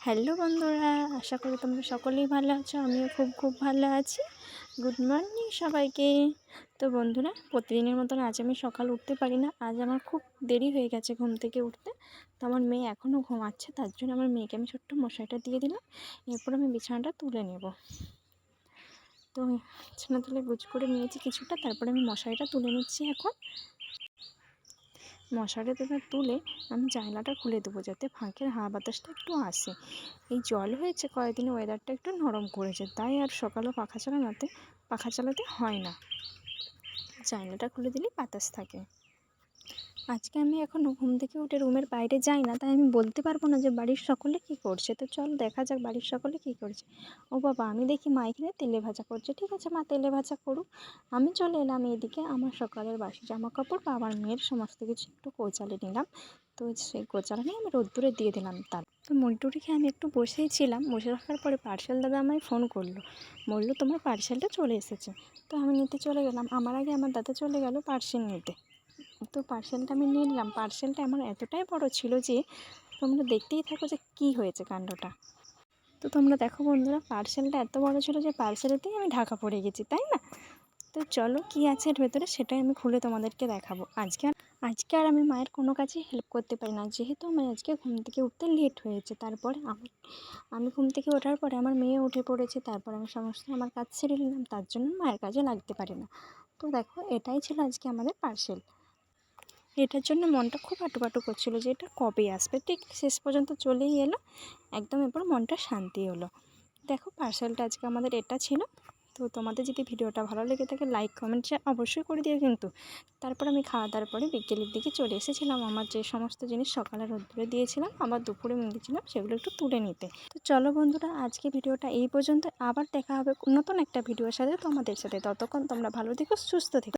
Hello বন্ধুরা, আশা করি তোমরা সকলেই ভালো আছো, আমিও খুব খুব ভালো আছি। গুড মর্নিং সবাইকে। তো বন্ধুরা, প্রতিদিনের মতন আজ আমি সকাল উঠতে পারি না, আজ আমার খুব দেরি হয়ে গেছে ঘুম থেকে উঠতে। তো আমার মেয়ে এখনও ঘুমাচ্ছে, তার জন্য আমার মেয়েকে আমি ছোট্ট মশাইটা দিয়ে দিলাম, এরপর আমি বিছানাটা তুলে নেব। তো বিছানা তুলে গুছ করে নিয়েছি কিছুটা, তারপরে আমি মশারিটা তুলে নিচ্ছি এখন। মশারি এবার তুলে আমি জানলাটা খুলে দেবো যাতে ফাঁকের হাওয়া বাতাসটা একটু আসে। এই জল হয়েছে কয়েকদিনে ওয়েদারটা একটু নরম করেছে, তাই আর সকালেও পাখা চালানোতে, পাখা চালাতে হয় না। জানলাটা খুলে দিলেই বাতাস থাকে। আজকে আমি এখনও ঘুম থেকে উঠে রুমের বাইরে যাই না, তাই আমি বলতে পারব না যে বাড়ির সকলে কী করছে। তো চল দেখা যাক বাড়ির সকলে কী করছে। ও বাবা, আমি দেখি মা এখানে তেলে ভাজা করছে। ঠিক আছে মা, তেলে ভাজা করুক। আমি চলে এলাম এদিকে, আমার সকালের বাসি জামা কাপড় বাবার মেয়ের সমস্ত কিছু একটু কোচালে নিলাম। তো সেই কোচালে নিয়ে আমি রোদ্দুরে দিয়ে দিলাম তার। তো মুড়ি খেয়ে আমি একটু বসেই ছিলাম, বসে রাখার পরে পার্সেল দাদা আমায় ফোন করল। বলল, তোমার পার্সেলটা চলে এসেছে। তো আমি নিতে চলে গেলাম। আমার আগে আমার দাদা চলে গেল পার্সেল নিতে। তো পার্সেলটা আমি নিয়ে নিলাম। পার্সেলটা আমার এতটাই বড় ছিল যে, তোমরা দেখতেই থাকো যে কী হয়েছে কাণ্ডটা। তো তোমরা দেখো বন্ধুরা পার্সেলটা এত বড় ছিল যে পার্সেলেতেই আমি ঢাকা পড়ে গেছি, তাই না? তো চলো কী আছে এর ভেতরে সেটাই আমি খুলে তোমাদেরকে দেখাবো। আজকে আর আজকে আর আমি মায়ের কোনো কাজে হেল্প করতে পারি না। যেহেতু আমার আজকে ঘুম থেকে উঠতে লেট হয়েছে, তারপরে আমি আমি ঘুম থেকে ওঠার পরে আমার মেয়ে উঠে পড়েছে, তারপর আমি সমস্ত আমার কাজ ছেড়ে নিলাম, তার জন্য মায়ের কাজে লাগতে পারি না। তো দেখো, এটাই ছিল আজকে আমাদের পার্সেল এটার জন্য মনটা খুব আটুপাটু করছিল যে এটা কবে আসবে। ঠিক শেষ পর্যন্ত চলেই এলো, একদম এরপর মনটা শান্তি হলো। দেখো, পার্সেলটা আজকে আমাদের এটা ছিল। তো তোমাদের যদি ভিডিওটা ভালো লেগে থাকে লাইক কমেন্ট অবশ্যই করে দিও কিন্তু। তারপর আমি খাওয়া দাওয়ার পরে বিকেলের দিকে চলে এসেছিলাম। আমার যে সমস্ত জিনিস সকালে রোদ্দুরে দিয়েছিলাম, আবার দুপুরে মেরেছিলাম সেগুলো একটু তুলে নিতে। তো চলো বন্ধুরা, আজকে ভিডিওটা এই পর্যন্ত। আবার দেখা হবে নতুন একটা ভিডিওর সাথে তোমাদের সাথে। ততক্ষণ তোমরা ভালো থেকো, সুস্থ থেকো।